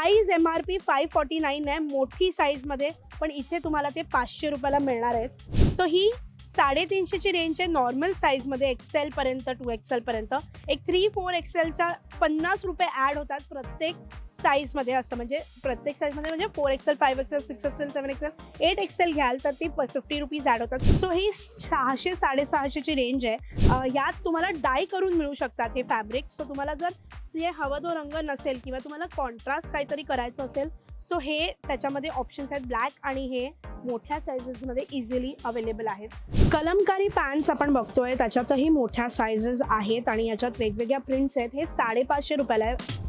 Price M R P five forty nine आहे मोठी साईजमध्ये पण इथे तुम्हाला ते पाचशे रुपयाला मिळणार आहेत सो ही साडेतीनशेची रेंज आहे नॉर्मल साईजमध्ये एक्सेलपर्यंत टू एक्सेलपर्यंत एक थ्री फोर एक्सेलच्या पन्नास रुपये ॲड होतात प्रत्येक साईजमध्ये असं म्हणजे प्रत्येक साईजमध्ये म्हणजे four XL five XL six XL seven XL eight XL घ्याल तर ती फिफ्टी रुपीज ॲड होतात. सो ही सहाशे साडेसहाशेची रेंज आहे. यात तुम्हाला डाय करून मिळू शकतात हे फॅब्रिक सो तुम्हाला जर ते हवा तो रंग नसेल किंवा तुम्हाला कॉन्ट्रास्ट काहीतरी करायचं असेल सो हे त्याच्यामध्ये ऑप्शन्स आहेत. ब्लॅक आणि हे मोठ्या सायझेसमध्ये इझिली अवेलेबल आहेत. कलमकारी पॅन्ट्स आपण बघतोय त्याच्यातही मोठ्या सायझेस आहेत आणि याच्यात वेगवेगळ्या प्रिंट्स आहेत. हे साडेपाचशे रुपयाला आहे.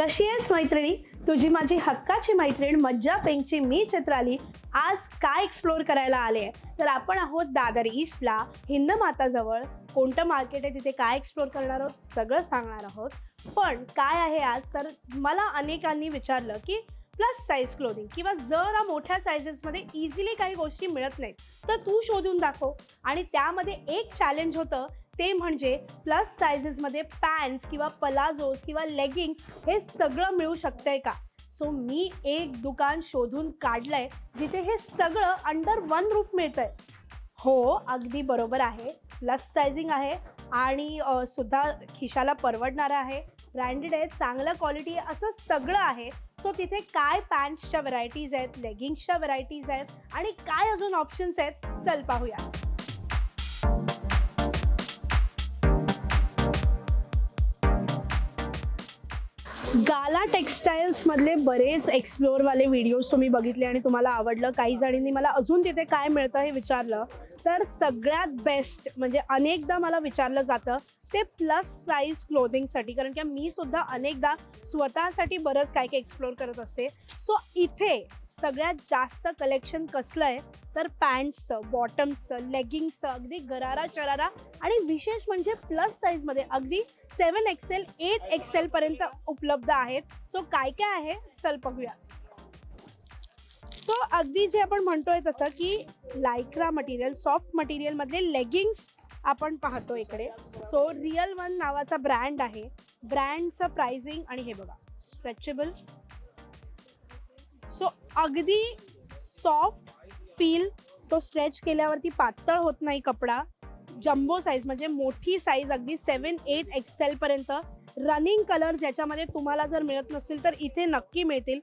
कशी आहेस मैत्रिणी? तुझी माझी हक्काची मैत्रीण मज्जा पेंगची मी चित्राली आज काय एक्सप्लोर करायला आले? आहे तर आपण आहोत दादर ईस्टला हिंद माताजवळ. कोणतं मार्केट आहे तिथे काय एक्सप्लोर करणार आहोत? सगळं सांगणार आहोत. पण काय आहे आज? तर मला अनेकांनी विचारलं की प्लस साईज क्लोदिंग किंवा जर मोठ्या सायझेसमध्ये इझिली काही गोष्टी मिळत नाहीत. तर तू शोधून दाखव. आणि त्यामध्ये एक चॅलेंज होतं ते म्हणजे प्लस सायझेसमध्ये पॅन्ट्स किंवा पलाझोज किंवा लेगिंग्स हे सगळं मिळू शकतंय का? सो मी एक दुकान शोधून काढलंय जिथे हे सगळं अंडर वन रूफ मिळतंय. हो अगदी बरोबर आहे. प्लस सायझिंग आहे आणि सुद्धा खिशाला परवडणारं आहे. ब्रँडेड आहे चांगलं क्वालिटी असं सगळं आहे. सो तिथे काय पॅन्ट्सच्या व्हरायटीज आहेत लेगिंग्सच्या व्हरायटीज आहेत आणि काय अजून ऑप्शन्स आहेत चल पाहूया गाला टेक्सटाईल्समधले बरेच एक्सप्लोअरवाले व्हिडिओज तुम्ही बघितले आणि तुम्हाला आवडलं. काही जणींनी मला अजून तिथे काय मिळतं हे विचारलं. तर सगळ्यात बेस्ट म्हणजे अनेकदा मला विचारलं जातं ते प्लस साईज क्लोदिंगसाठी कारण की मी सुद्धा अनेकदा स्वतःसाठी बरंच काय काय एक्सप्लोअर करत असते. सो इथे सगळ्यात जास्त कलेक्शन कसलं आहे? तर पॅन्ट्सचं बॉटम्सचं लेगिंग्सचं अगदी गरारा शरारा आणि विशेष म्हणजे प्लस साईजमध्ये अगदी सेवन एक्सेल एट एक्सेलपर्यंत उपलब्ध आहेत. सो काय काय आहे? चल बघूया. सो अगदी जे आपण म्हणतोय तसं की लायक्रा मटेरियल सॉफ्ट मटेरियलमधले लेगिंग्स आपण पाहतो इकडे. सो रिअल वन नावाचा ब्रँड आहे. ब्रँडचं प्राइसिंग आणि हे बघा स्ट्रेचेबल सो अगदी सॉफ्ट फील तो स्ट्रेच केल्यावरती पातळ होत नाही कपडा. जम्बो साईज म्हणजे मोठी साईज अगदी सेवन एट एक्सेलपर्यंत रनिंग कलर ज्याच्यामध्ये तुम्हाला जर मिळत नसेल तर इथे नक्की मिळतील.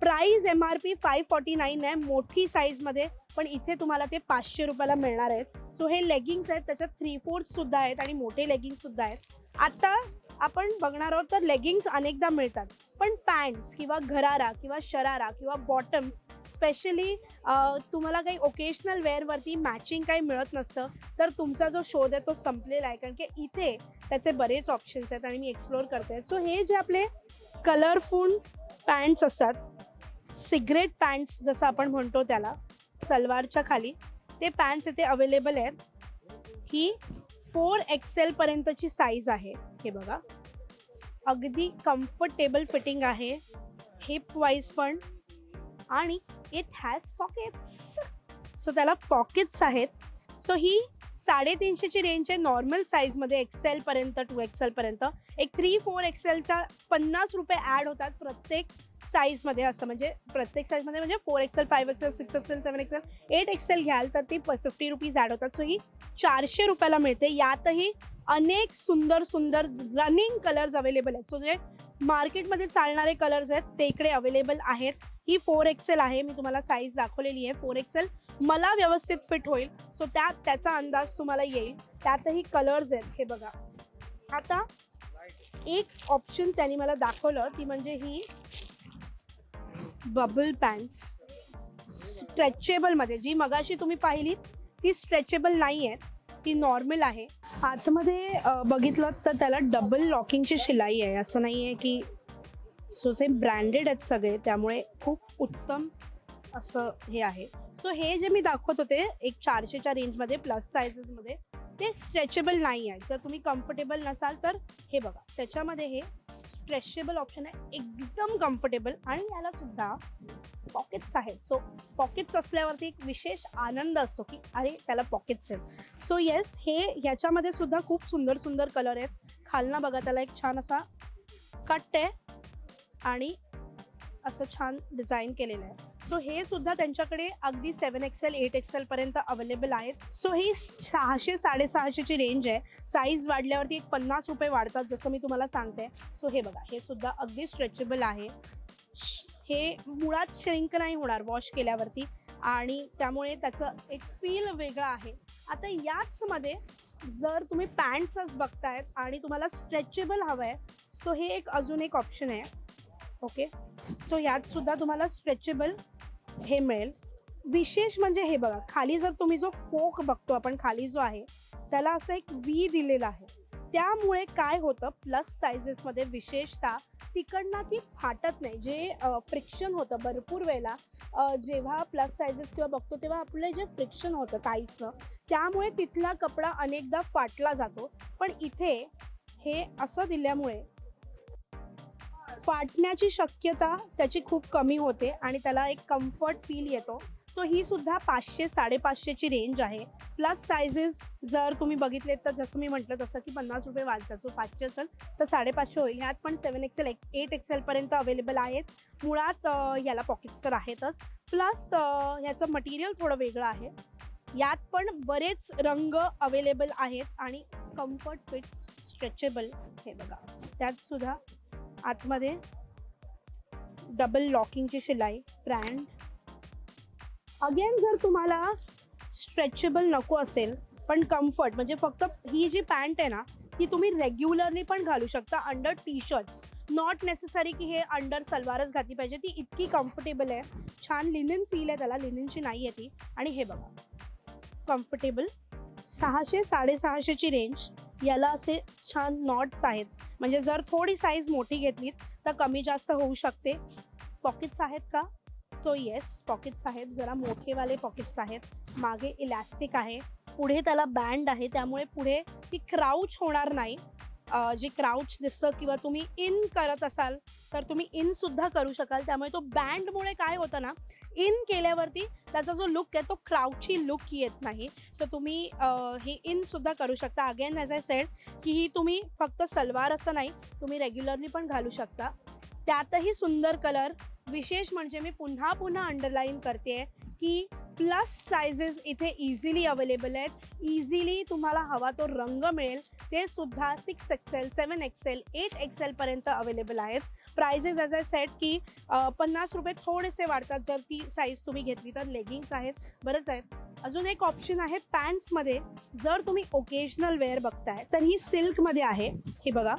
Price M R P five forty nine आहे मोठी साईजमध्ये पण इथे तुम्हाला ते पाचशे रुपयाला मिळणार आहेत. सो हे लेगिंग्स आहेत त्याच्यात थ्री फोर्थ सुद्धा आहेत आणि मोठे लेगिंग्स सुद्धा आहेत. आता आपण बघणार आहोत तर लेगिंग्स अनेकदा मिळतात. पण पॅन्ट्स किंवा घरारा किंवा शरारा किंवा बॉटम्स स्पेशली तुम्हाला काही ओकेशनल वेअरवरती मॅचिंग काही मिळत नसतं तर तुमचा जो शोध आहे तो संपलेला आहे. कारण की इथे त्याचे बरेच ऑप्शन्स आहेत आणि मी एक्सप्लोअर करते. सो हे जे आपले कलरफुल पॅन्ट्स असतात सिगरेट पॅन्ट्स जसं आपण म्हणतो त्याला सलवारच्या खाली ते पॅन्ट्स इथे अवेलेबल आहेत. ही फोर एक्सेलपर्यंतची साईज आहे. हे बघा. अगदी कम्फर्टेबल फिटिंग आहे. हिप वाईज पण. आणि इट हॅज पॉकेट्स सो त्याला पॉकेट्स आहेत. सो ही साडेतीनशेची रेंज आहे. नॉर्मल साईजमध्ये एक्सेलपर्यंत टू एक्सेलपर्यंत एक थ्री फोर एक्सेलच्या पन्नास रुपये ॲड होतात प्रत्येक साईजमध्ये असं म्हणजे प्रत्येक साईजमध्ये म्हणजे four XL five XL six XL seven XL eight XL घ्याल तर ती फिफ्टी रुपीज ॲड होतात. सो ही चारशे रुपयाला मिळते. यातही अनेक सुंदर सुंदर रनिंग कलर्स अवेलेबल आहेत. सो जे मार्केटमध्ये चालणारे कलर्स आहेत ते इकडे अवेलेबल आहेत. ही फोर एक्सेल आहे. मी तुम्हाला साईज दाखवलेली आहे. फोर एक्सेल मला व्यवस्थित फिट होईल. सो त्यात त्याचा अंदाज तुम्हाला येईल. त्यातही कलर्स आहेत. हे बघा. आता एक ऑप्शन त्यांनी मला दाखवलं. ती म्हणजे ही बबल पॅन्ट्स स्ट्रेचेबलमध्ये जी मगाशी तुम्ही पाहिली ती स्ट्रेचेबल नाही आहे ती नॉर्मल आहे. आतमध्ये बघितलं तर त्याला डबल लॉकिंगची शिलाई आहे. असं नाही आहे की सो ते ब्रँडेड आहेत सगळे त्यामुळे खूप उत्तम असं हे आहे. सो हे जे मी दाखवत होते एक चारशेच्या रेंजमध्ये प्लस सायझेसमध्ये ते स्ट्रेचेबल नाही आहे जर तुम्ही कम्फर्टेबल नसाल तर हे बघा. त्याच्यामध्ये हे स्ट्रेचेबल ऑप्शन आहे एकदम कम्फर्टेबल आणि याला सुद्धा पॉकेट्स आहेत. सो पॉकेट्स असल्यावरती एक विशेष आनंद असतो की अरे त्याला पॉकेट्स आहेत. सो येस हे याच्यामध्ये सुद्धा खूप सुंदर सुंदर कलर आहेत. खालना बघा त्याला एक छान असा कट आहे. आणि असं छान डिझाईन केलेलं आहे. सो हे सुद्धा त्यांच्याकडे अगदी सेवन एक्सेल एट एक्सेल पर्यंत अवेलेबल आहेत. सो ही सहाशे साडेसहाशेची रेंज आहे. साईज वाढल्यावरती एक पन्नास रुपये वाढतात जसं मी तुम्हाला सांगते. सो हे बघा हे सुद्धा अगदी स्ट्रेचेबल आहे. हे मुळात श्रिंक नाही होणार वॉश केल्यावरती. आणि त्यामुळे त्याचं एक फील वेगळं आहे. आता याचमध्ये जर तुम्ही पॅन्ट्सच बघतायत आणि तुम्हाला स्ट्रेचेबल हवं आहे सो हे एक अजून एक ऑप्शन आहे. ओके सो यात सुद्धा तुम्हाला स्ट्रेचेबल हे मिळेल. विशेष म्हणजे हे बघा खाली जर तुम्ही जो फोक बघतो आपण खाली जो आहे त्याला असं एक व्ही दिलेलं आहे. त्यामुळे काय होतं प्लस सायझेसमध्ये विशेषतः तिकडनं ती फाटत नाही. जे फ्रिक्शन होतं भरपूर वेळेला जेव्हा प्लस सायझेस किंवा बघतो तेव्हा आपलं जे फ्रिक्शन होतं काहीचं त्यामुळे तिथला कपडा अनेकदा फाटला जातो. पण इथे हे असं दिल्यामुळे फाटण्याची शक्यता त्याची खूप कमी होते आणि त्याला एक कम्फर्ट फील येतो. सो ही सुद्धा पाचशे साडेपाचशेची रेंज आहे. प्लस सायझेस जर तुम्ही बघितले तर जसं मी म्हटलं तसं की पन्नास रुपये वाढतात. जो पाचशे असेल तर साडेपाचशे होईल. ह्यात पण सेवन एक्सेल एट एक्सेलपर्यंत अवेलेबल आहेत. मुळात याला पॉकेट्स तर आहेतच. प्लस ह्याचं मटेरियल थोडं वेगळं आहे. यात पण बरेच रंग अवेलेबल आहेत आणि कम्फर्ट फिट स्ट्रेचेबल हे बघा. त्यात सुद्धा आतमध्ये डबल लॉकिंगची शिलाई ब्रँड अगेन जर तुम्हाला स्ट्रेचेबल नको असेल पण कम्फर्ट म्हणजे फक्त ही जी पॅन्ट आहे ना ती तुम्ही रेग्युलरली पण घालू शकता under T shirt not necessary की हे अंडर सलवारच घातली पाहिजे ती इतकी कम्फर्टेबल आहे. छान लिनिन फील आहे त्याला लिनिनची नाही आहे ती. आणि हे बघा कम्फर्टेबल सहाशे साडेसहाशेची रेंज याला असे छान नॉट्स आहेत. म्हणजे जर थोडी साईज मोठी घेतलीत तर कमी जास्त होऊ शकते. पॉकेट्स आहेत का? तो येस पॉकेट्स आहेत. जरा मोठेवाले पॉकेट्स आहेत. मागे इलॅस्टिक आहे. पुढे त्याला बँड आहे. त्यामुळे पुढे ती क्राऊच होणार नाही. जे क्राऊच दिसतं किंवा तुम्ही इन करत असाल तर तुम्ही इन सुद्धा करू शकाल. त्यामुळे तो बँडमुळे काय होतं ना इन केल्यावरती त्याचा जो लुक आहे तो क्राऊची लुक येत नाही. सो तुम्ही हे इन सुद्धा करू शकता. अगेन ॲज आय सेड की ही तुम्ही फक्त सलवार असं नाही तुम्ही रेग्युलरली पण घालू शकता. त्यातही सुंदर कलर विशेष म्हणजे मी पुन्हा पुन्हा अंडरलाईन करते की प्लस सायझेस इथे इझिली अवेलेबल आहेत. इझिली तुम्हाला हवा तो रंग मिळेल. ते सुद्धा six XL seven XL eight एक्सेलपर्यंत available आहेत. प्राइजेस ॲज अ सेट की पन्नास रुपये थोडेसे वाढतात. जर ती साईज तुम्ही घेतली तर लेगिंग्स आहेत. बरंच आहेत. अजून एक ऑप्शन आहे पॅन्ट्समध्ये जर तुम्ही ओकेजनल वेअर बघताय तर ही सिल्कमध्ये आहे. हे बघा.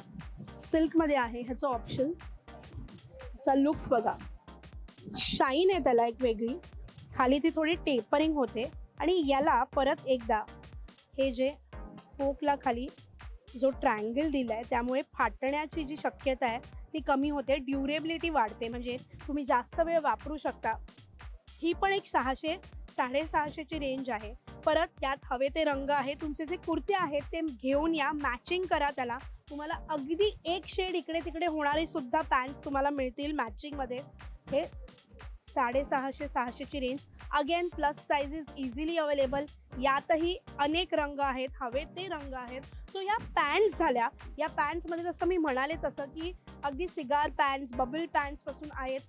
सिल्कमध्ये आहे ह्याचं ऑप्शन चा लुक बघा. शाईन आहे त्याला एक वेगळी. खाली ती थोडी टेपरिंग होते आणि याला परत एकदा हे जे फोकला खाली जो ट्रायंगल दिला आहे त्यामुळे फाटण्याची जी शक्यता आहे ती कमी होते. ड्युरेबिलिटी वाढते. म्हणजे तुम्ही जास्त वेळ वापरू शकता. ही पण एक सहाशे साडेसहाशेची रेंज आहे. परत त्यात हवे ते रंग आहे. तुमचे जे कुर्ते आहेत ते घेऊन या. मॅचिंग करा त्याला. तुम्हाला अगदी एक शेड इकडे तिकडे होणारे सुद्धा पॅन्ट्स तुम्हाला मिळतील मॅचिंगमध्ये हे साडेसहाशे सहाशेची range again plus sizes easily available यातही अनेक रंग आहेत हवे ते रंग आहेत. सो या पॅन्ट्स झाल्या. या पॅन्ट्समध्ये जसं मी म्हणाले तसं की अगदी सिगार पॅन्ट्स बबल पॅन्ट्सपासून आहेत.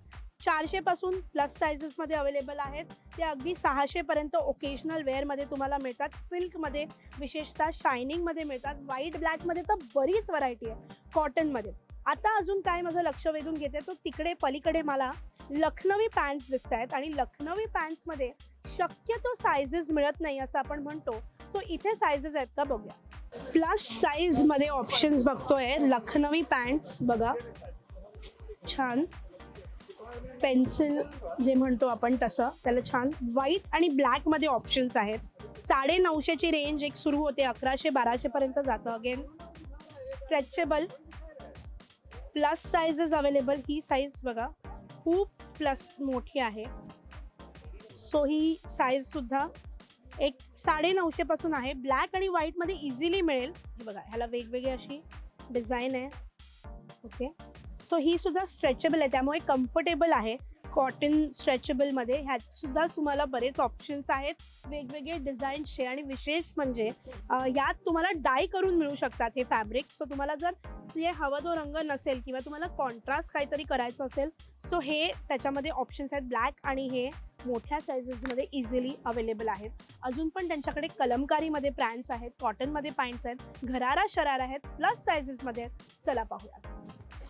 चारशेपासून प्लस सायझेसमध्ये अवेलेबल आहेत. ते अगदी सहाशेपर्यंत ओकेजनल वेअरमध्ये तुम्हाला मिळतात. सिल्कमध्ये विशेषतः शायनिंगमध्ये मिळतात. व्हाईट ब्लॅकमध्ये तर बरीच व्हरायटी आहे. कॉटनमध्ये आता अजून काय माझं लक्ष वेधून घेते तो तिकडे पलीकडे मला लखनवी पॅन्ट्स दिसत आहेत आणि लखनवी पॅन्ट्समध्ये शक्यतो सायझेस मिळत नाही असं आपण म्हणतो. सो इथे सायझेस आहेत का बघूया. प्लस साईजमध्ये ऑप्शन्स बघतोय. लखनवी पॅन्ट्स बघा. छान. पेन्सिल जे म्हणतो आपण तसं त्याला छान. व्हाईट आणि ब्लॅकमध्ये ऑप्शन्स आहेत. साडे नऊशेची रेंज एक सुरू होते अकराशे बाराशेपर्यंत जातं. Again stretchable plus sizes available ही साईज बघा खूप प्लस मोठी आहे. सो ही साईजसुद्धा एक साडे नऊशेपासून आहे. ब्लॅक आणि व्हाईटमध्ये इझिली मिळेल. हे बघा ह्याला वेगवेगळी अशी डिझाईन आहे. ओके सो ही सुद्धा स्ट्रेचेबल आहे. त्यामुळे कम्फर्टेबल आहे. कॉटन स्ट्रेचेबलमध्ये ह्यातसुद्धा तुम्हाला बरेच ऑप्शन्स आहेत. वेगवेगळे डिझाईन्सचे आणि विशेष म्हणजे यात तुम्हाला डाय करून मिळू शकतात हे फॅब्रिक सो तुम्हाला जर जे हवा तो रंग नसेल किंवा तुम्हाला कॉन्ट्रास्ट काहीतरी करायचं असेल सो हे त्याच्यामध्ये ऑप्शन्स आहेत. ब्लॅक आणि हे मोठ्या सायझेसमध्ये इझिली अवेलेबल आहेत. अजून पण त्यांच्याकडे कलमकारीमध्ये पॅन्ट्स आहेत कॉटनमध्ये पॅन्ट्स आहेत घरारा शरारा आहेत प्लस सायझेसमध्ये आहेत. चला पाहूया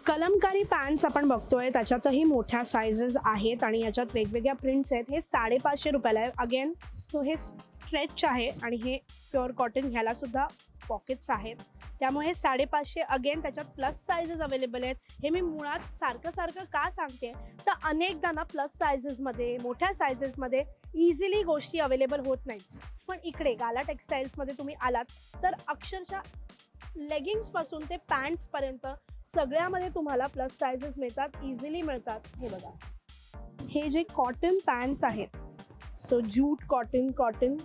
कलमकारी पॅन्ट्स आपण बघतोय त्याच्यातही मोठ्या सायझेस आहेत आणि याच्यात वेगवेगळ्या प्रिंट्स आहेत. हे साडेपाचशे रुपयाला आहे. अगेन सो हे स्ट्रेच आहे आणि हे प्युअर कॉटन ह्याला सुद्धा पॉकेट्स आहेत. त्यामुळे साडेपाचशे अगेन त्याच्यात प्लस सायझेस अवेलेबल आहेत. हे मी मुळात सारखं सारखं का सांगते? तर अनेकदा ना प्लस सायझेसमध्ये मोठ्या सायझेसमध्ये इझिली गोष्टी अवेलेबल होत नाहीत. पण इकडे गाला टेक्स्टाईल्समध्ये तुम्ही आलात तर अक्षरशः लेगिंग्सपासून ते पॅन्ट्सपर्यंत सगळ्यामध्ये तुम्हाला प्लस सायझेस मिळतात इझिली मिळतात. हे बघा. हे जे कॉटन पॅन्ट्स आहेत सो ज्यूट कॉटन कॉटन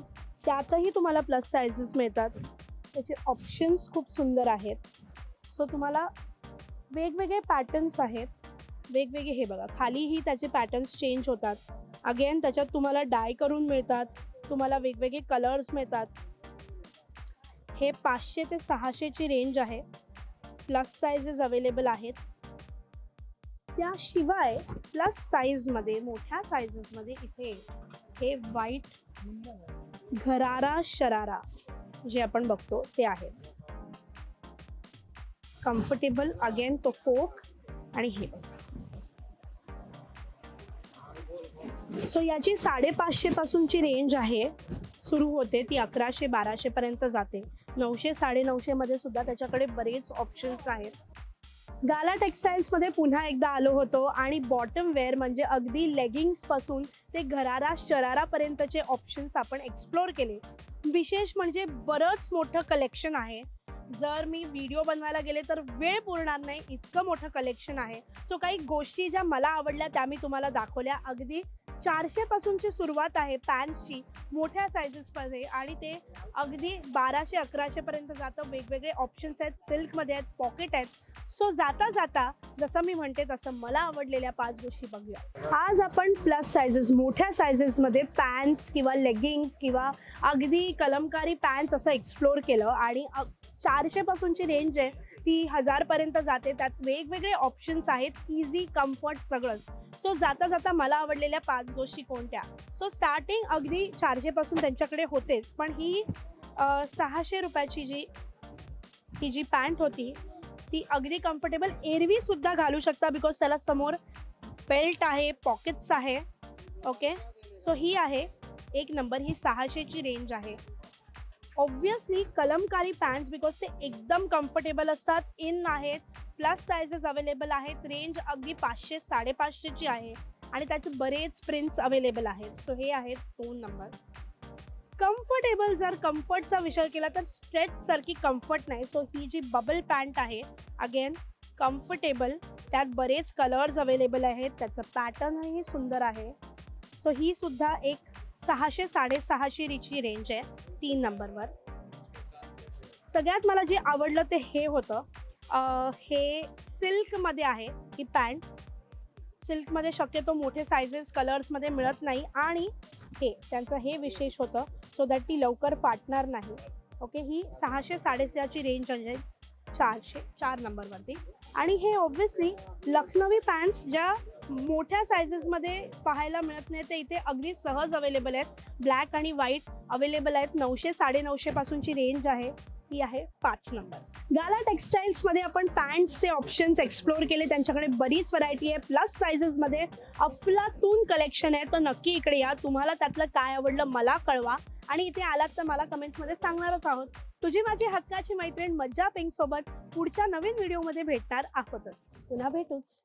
त्यातही तुम्हाला प्लस सायझेस मिळतात. त्याचे ऑप्शन्स खूप सुंदर आहेत. सो तुम्हाला वेगवेगळे पॅटर्न्स आहेत. वेगवेगळे हे बघा खालीही त्याचे पॅटर्न्स चेंज होतात. अगेन त्याच्यात तुम्हाला डाय करून मिळतात. तुम्हाला वेगवेगळे कलर्स मिळतात. हे पाचशे ते सहाशेची रेंज आहे. प्लस सायझेस अवेलेबल आहेत. त्याशिवाय प्लस साईजमध्ये मोठ्या साईजेसमध्ये इथे हे व्हाईट घरारा शरारा जे आपण बघतो ते आहे कम्फर्टेबल अगेन तो फोक आणि हे सो याची साडेपाचशे पासूनची रेंज आहे. सुरू होते ती अकराशे बाराशे पर्यंत जाते. नऊशे साडेनऊशे मध्ये सुद्धा त्याच्याकडे बरेच ऑप्शन्स आहेत. गाला टेक्स्टाईल्समध्ये पुन्हा एकदा आलो होतो आणि बॉटम वेअर म्हणजे अगदी लेगिंग्सपासून ते घरारा शरारापर्यंतचे ऑप्शन्स आपण एक्सप्लोर केले. विशेष म्हणजे बरंच मोठं कलेक्शन आहे. जर मी व्हिडिओ बनवायला गेले तर वेळ पुरणार नाही इतकं मोठं कलेक्शन आहे. सो काही गोष्टी ज्या मला आवडल्या त्या मी तुम्हाला दाखवल्या. अगदी चारशे पासूनची सुरुवात आहे पॅन्ट्सची मोठ्या सायझेसमध्ये आणि ते अगदी बाराशे अकराशेपर्यंत जातं. वेगवेगळे ऑप्शन्स आहेत सिल्कमध्ये आहेत पॉकेट आहेत. सो जाता जाता जसं मी म्हणते तसं मला आवडलेल्या पाच गोष्टी बघूया. आज आपण प्लस सायझेस मोठ्या सायझेसमध्ये पॅन्ट्स किंवा लेगिंग्स किंवा अगदी कलमकारी पॅन्ट्स असं एक्सप्लोर केलं आणि चार चारशेपासूनची रेंज आहे. ती हजारपर्यंत जाते. त्यात वेगवेगळे ऑप्शन्स आहेत. इझी कम्फर्ट सगळं. सो जाता जाता मला आवडलेल्या पाच गोष्टी कोणत्या? सो स्टार्टिंग अगदी चारशेपासून त्यांच्याकडे होतेच. पण ही सहाशे रुपयाची जी ही जी पॅन्ट होती ती अगदी कम्फर्टेबल एरवी सुद्धा घालू शकता बिकॉज त्याला समोर बेल्ट आहे पॉकेट्स आहे. ओके सो ही आहे. एक नंबर ही सहाशेची रेंज आहे. ऑब्व्हियसली कलमकारी पॅन्ट बिकॉज ते एकदम कम्फर्टेबल असतात. इन आहेत प्लस सायझेस अवेलेबल आहेत. रेंज अगदी पाचशे साडेपाचशेची आहे. आणि त्याचे बरेच प्रिंट्स अवेलेबल आहेत. सो हे आहेत दोन नंबर कम्फर्टेबल जर कम्फर्टचा विचार केला तर स्ट्रेच सारखी कम्फर्ट नाही. सो ही जी बबल पॅन्ट आहे अगेन कम्फर्टेबल त्यात बरेच कलर्स अवेलेबल आहेत. त्याचं पॅटर्नही सुंदर आहे. सो ही सुद्धा एक सहाशे साडेसहाशेची रेंज आहे तीन नंबरवर. सगळ्यात मला जे आवडलं ते हे होतं. हे सिल्कमध्ये आहे ही पॅन्ट. सिल्कमध्ये शक्यतो मोठे सायझेस कलर्समध्ये मिळत नाही. आणि हे त्यांचं हे विशेष होतं सो दॅट ती लवकर फाटणार नाही. ओके ही सहाशे साडेसहाची रेंज म्हणजे चारशे चार नंबरवरती. आणि हे ऑब्व्हियसली लखनवी पॅन्ट्स ज्या मोठ्या सायझेसमध्ये पाहायला मिळत नाही ते इथे अगदी सहज अवेलेबल आहेत. ब्लॅक आणि व्हाईट अवेलेबल आहेत. नऊशे साडेनऊशे पासूनची रेंज आहे. ती आहे पाच नंबर. गाला टेक्स्टाईल्समध्ये आपण पॅन्ट्सचे ऑप्शन्स एक्सप्लोर केले. त्यांच्याकडे बरीच व्हरायटी आहे. प्लस सायझेसमध्ये अफलातून कलेक्शन आहे. तर नक्की इकडे या. तुम्हाला त्यातलं काय आवडलं मला कळवा. आणि इथे आलात तर मला कमेंट्समध्ये सांगणारच आहोत. तुझी माझी हक्काची मैत्रीण मज्जा पिंक सोबत पुढच्या नवीन व्हिडिओमध्ये भेटणार आहोतच. पुन्हा भेटूच.